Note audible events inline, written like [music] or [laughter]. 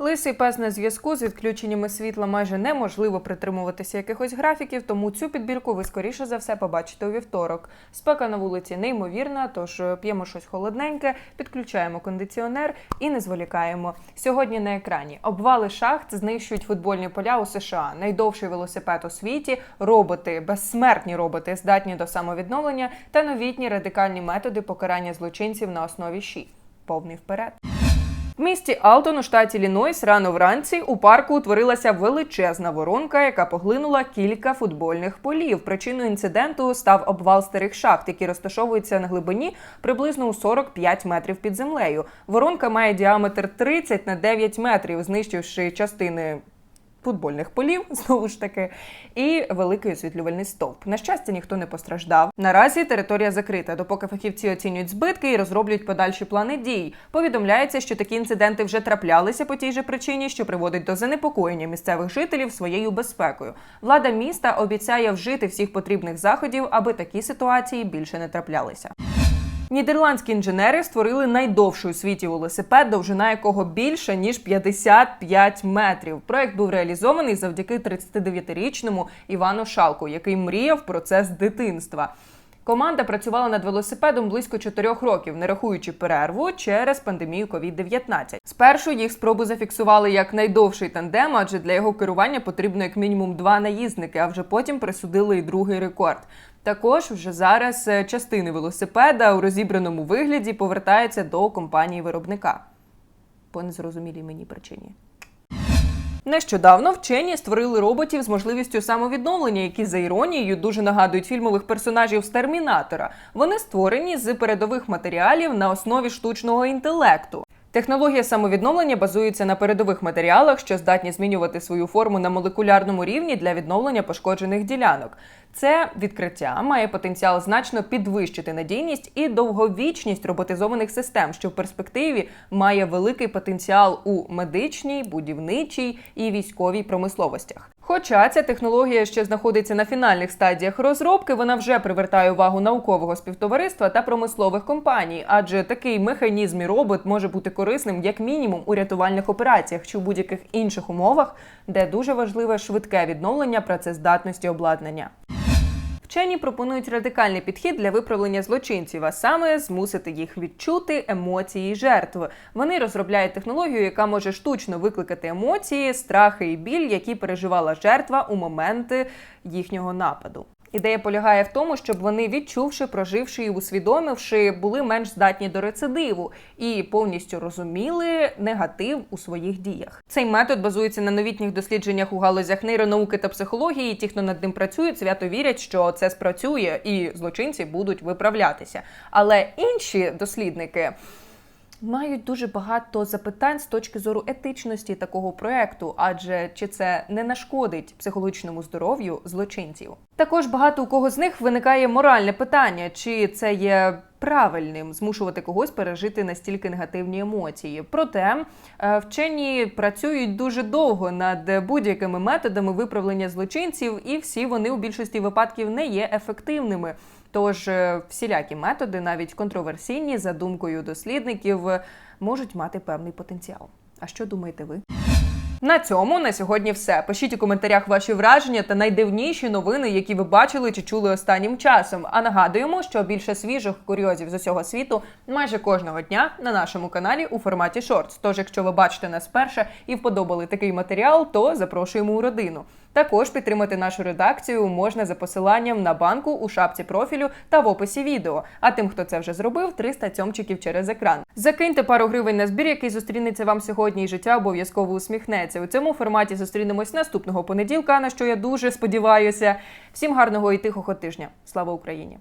Лисий пес на зв'язку з відключеннями світла майже неможливо притримуватися якихось графіків, тому цю підбірку ви скоріше за все побачите у вівторок. Спека на вулиці неймовірна, тож е, п'ємо щось холодненьке, підключаємо кондиціонер і не зволікаємо. Сьогодні на екрані обвали шахт знищують футбольні поля у США. Найдовший велосипед у світі, роботи, безсмертні роботи, здатні до самовідновлення та новітні радикальні методи покарання злочинців на основі ШІ. Повний вперед. В місті Алтон у штаті Лінойс рано вранці у парку утворилася величезна воронка, яка поглинула кілька футбольних полів. Причиною інциденту став обвал старих шахт, які розташовуються на глибині приблизно у 45 метрів під землею. Воронка має діаметр 30 на 9 метрів, знищивши частини. Футбольних полів [laughs] знову ж таки і великий освітлювальний стовп. На щастя, ніхто не постраждав. Наразі територія закрита, допоки фахівці оцінюють збитки і розроблюють подальші плани дій. Повідомляється, що такі інциденти вже траплялися по тій же причині, що приводить до занепокоєння місцевих жителів своєю безпекою. Влада міста обіцяє вжити всіх потрібних заходів, аби такі ситуації більше не траплялися. Нідерландські інженери створили найдовший у світі велосипед, довжина якого більше ніж 55 метрів. Проект був реалізований завдяки 39-річному Івану Шалку, який мріяв про це з дитинства. Команда працювала над велосипедом близько 4 років, не рахуючи перерву через пандемію COVID-19. Спершу їх спробу зафіксували як найдовший тандем, адже для його керування потрібно як мінімум два наїзники, а вже потім присудили і другий рекорд. Також вже зараз е, частини велосипеда у розібраному вигляді повертаються до компанії виробника. По незрозумілій мені причині. Нещодавно вчені створили роботів з можливістю самовідновлення, які за іронією дуже нагадують фільмових персонажів з Термінатора. Вони створені з передових матеріалів на основі штучного інтелекту. Технологія самовідновлення базується на передових матеріалах, що здатні змінювати свою форму на молекулярному рівні для відновлення пошкоджених ділянок. Це відкриття має потенціал значно підвищити надійність і довговічність роботизованих систем, що в перспективі має великий потенціал у медичній, будівничій і військовій промисловостях. Хоча ця технологія ще знаходиться на фінальних стадіях розробки, вона вже привертає увагу наукового співтовариства та промислових компаній, адже такий механізм і робот може бути корисним як мінімум у рятувальних операціях чи в будь-яких інших умовах, де дуже важливе швидке відновлення працездатності обладнання. Вчені пропонують радикальний підхід для виправлення злочинців, а саме змусити їх відчути емоції жертв. Вони розробляють технологію, яка може штучно викликати емоції, страхи і біль, які переживала жертва у моменти їхнього нападу. Ідея полягає в тому, щоб вони, відчувши, проживши і усвідомивши, були менш здатні до рецидиву і повністю розуміли негатив у своїх діях. Цей метод базується на новітніх дослідженнях у галузях нейронауки та психології. Ті, хто над ним працюють, свято вірять, що це спрацює і злочинці будуть виправлятися. Але інші дослідники. Мають дуже багато запитань з точки зору етичності такого проекту, адже чи це не нашкодить психологічному здоров'ю злочинців? Також багато у кого з них виникає моральне питання, чи це є правильним змушувати когось пережити настільки негативні емоції. Проте е, вчені працюють дуже довго над будь-якими методами виправлення злочинців, і всі вони у більшості випадків не є ефективними. Тож е, всілякі методи, навіть контроверсійні, за думкою дослідників, е, можуть мати певний потенціал. А що думаєте ви? На цьому на сьогодні все. Пишіть у коментарях ваші враження та найдивніші новини, які ви бачили чи чули останнім часом. А нагадуємо, що більше свіжих курйозів з усього світу майже кожного дня на нашому каналі у форматі шортс. Тож, якщо ви бачите нас вперше і вподобали такий матеріал, то запрошуємо у родину. Також підтримати нашу редакцію можна за посиланням на банку у шапці профілю та в описі відео. А тим, хто це вже зробив, 300 цьомчиків через екран. Закиньте пару гривень на збір, який зустрінеться вам сьогодні, і життя обов'язково усміхнеться. У цьому форматі зустрінемось наступного понеділка, на що я дуже сподіваюся. Всім гарного і тихого тижня. Слава Україні!